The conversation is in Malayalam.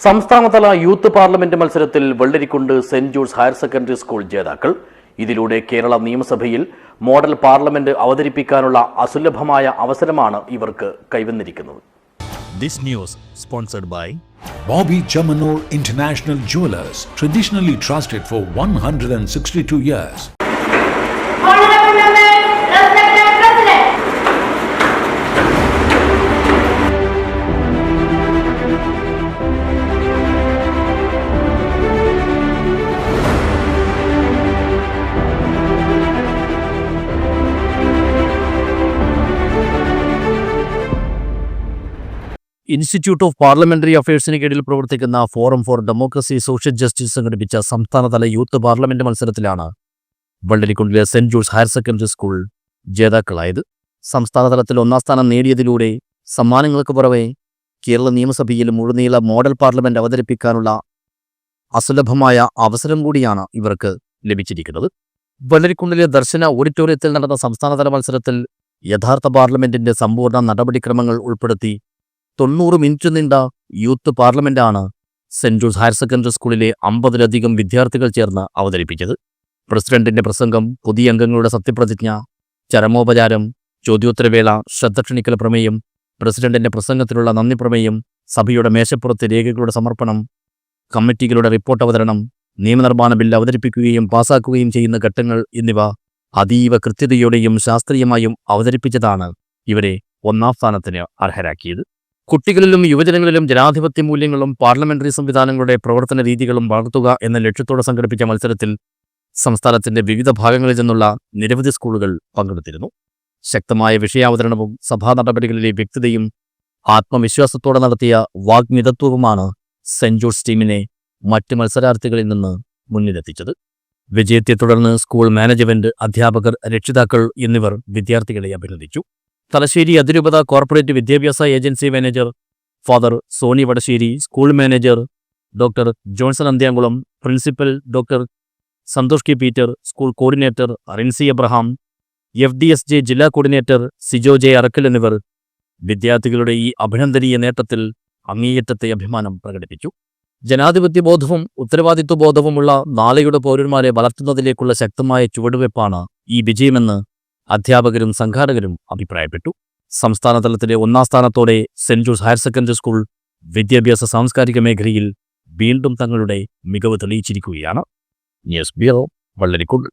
സംസ്ഥാനതല യൂത്ത് പാർലമെന്റ് മത്സരത്തിൽ Vellarikkundu saint George higher secondary school ജേതാക്കൾ ഇതിലൂടെ കേരള നിയമസഭയിൽ മോഡൽ പാർലമെന്റ് അവതരിപ്പിക്കാനുള്ള അസുലഭമായ അവസരമാണ് ഇവർക്ക് കൈവന്നിരിക്കുന്നത് This news sponsored by Bobby Chamanur International Jewelers, traditionally trusted for 162 years. Institute of parliamentary അഫയേഴ്സിന് കീഴിൽ പ്രവർത്തിക്കുന്ന forum for democracy social justice സംഘടിപ്പിച്ച സംസ്ഥാനതല യൂത്ത് പാർലമെന്റ് മത്സരത്തിലാണ് വള്ളരിക്കുണ്ടിലെ saint George higher secondary school ജേതാക്കളായത്. സംസ്ഥാനതലത്തിൽ ഒന്നാം സ്ഥാനം നേടിയതിലൂടെ സമ്മാനങ്ങൾക്ക് പുറമെ കേരള നിയമസഭയിൽ മുഴുനീള മോഡൽ പാർലമെന്റ് അവതരിപ്പിക്കാനുള്ള അസുലഭമായ അവസരം കൂടിയാണ് ഇവർക്ക് ലഭിച്ചിരിക്കുന്നത്. വള്ളരിക്കുണ്ടിലെ ദർശന ഓഡിറ്റോറിയത്തിൽ നടന്ന സംസ്ഥാനതല മത്സരത്തിൽ യഥാർത്ഥ പാർലമെന്റിന്റെ സമ്പൂർണ നടപടിക്രമങ്ങൾ ഉൾപ്പെടുത്തി തൊണ്ണൂറ് മിനിറ്റ് നീണ്ട യൂത്ത് പാർലമെന്റാണ് സെന്റ് ജോസ് ഹയർ സെക്കൻഡറി സ്കൂളിലെ അമ്പതിലധികം വിദ്യാർത്ഥികൾ ചേർന്ന് അവതരിപ്പിച്ചത്. പ്രസിഡന്റിന്റെ പ്രസംഗം പുതിയ അംഗങ്ങളുടെ സത്യപ്രതിജ്ഞ ചരമോപചാരം ചോദ്യോത്തരവേള ശ്രദ്ധ ക്ഷണിക്കൽ പ്രമേയം പ്രസിഡന്റിന്റെ പ്രസംഗത്തിലുള്ള നന്ദി പ്രമേയം സഭയുടെ മേശപ്പുറത്ത് രേഖകളുടെ സമർപ്പണം കമ്മിറ്റികളുടെ റിപ്പോർട്ട് അവതരണം നിയമനിർമ്മാണ ബില്ല് അവതരിപ്പിക്കുകയും പാസാക്കുകയും ചെയ്യുന്ന ഘട്ടങ്ങൾ എന്നിവ അതീവ കൃത്യതയോടെയും ശാസ്ത്രീയമായും അവതരിപ്പിച്ചതാണ് ഇവരെ ഒന്നാം സ്ഥാനത്തിന് അർഹരാക്കിയത്. കുട്ടികളിലും യുവജനങ്ങളിലും ജനാധിപത്യ മൂല്യങ്ങളും പാർലമെന്ററി സംവിധാനങ്ങളുടെ പ്രവർത്തന രീതികളും വളർത്തുക എന്ന ലക്ഷ്യത്തോടെ സംഘടിപ്പിച്ച മത്സരത്തിൽ സംസ്ഥാനത്തിന്റെ വിവിധ ഭാഗങ്ങളിൽ നിന്നുള്ള നിരവധി സ്കൂളുകൾ പങ്കെടുത്തിരുന്നു. ശക്തമായ വിഷയാവതരണവും സഭാ നടപടികളിലെ വ്യക്തതയും ആത്മവിശ്വാസത്തോടെ നടത്തിയ വാഗ്മിതത്വവുമാണ് സെന്റ് ജോർജ് ടീമിനെ മറ്റ് മത്സരാർത്ഥികളിൽ നിന്ന് മുന്നിലെത്തിച്ചത്. വിജയത്തെ തുടർന്ന് സ്കൂൾ മാനേജ്മെന്റ് അധ്യാപകർ രക്ഷിതാക്കൾ എന്നിവർ വിദ്യാർത്ഥികളെ അഭിനന്ദിച്ചു. തലശ്ശേരി അതിരൂപത കോർപ്പറേറ്റ് വിദ്യാഭ്യാസ agency manager father Soni Vadasseri school manager doctor Johnson Anthyamkulam principal doctor Santhosh K Peter school coordinator Arincy Abraham F D S J ജില്ലാ കോർഡിനേറ്റർ സിജോ ജെ അറക്കൽ എന്നിവർ വിദ്യാർത്ഥികളുടെ ഈ അഭിനന്ദനീയ നേട്ടത്തിൽ അങ്ങേയറ്റത്തെ അഭിമാനം പ്രകടിപ്പിച്ചു. ജനാധിപത്യ ബോധവും ഉത്തരവാദിത്വ ബോധവുമുള്ള നാളെയുടെ പൗരന്മാരെ വളർത്തുന്നതിലേക്കുള്ള ശക്തമായ ചുവടുവയ്പ്പാണ് ഈ വിജയമെന്ന് അധ്യാപകരും സംഘാടകരും അഭിപ്രായപ്പെട്ടു. സംസ്ഥാന തലത്തിലെ ഒന്നാം സ്ഥാനത്തോടെ saint Jose higher secondary school വിദ്യാഭ്യാസ സാംസ്കാരിക മേഖലയിൽ വീണ്ടും തങ്ങളുടെ മികവ് തെളിയിച്ചിരിക്കുകയാണ്. News bureau Vellarikkundu.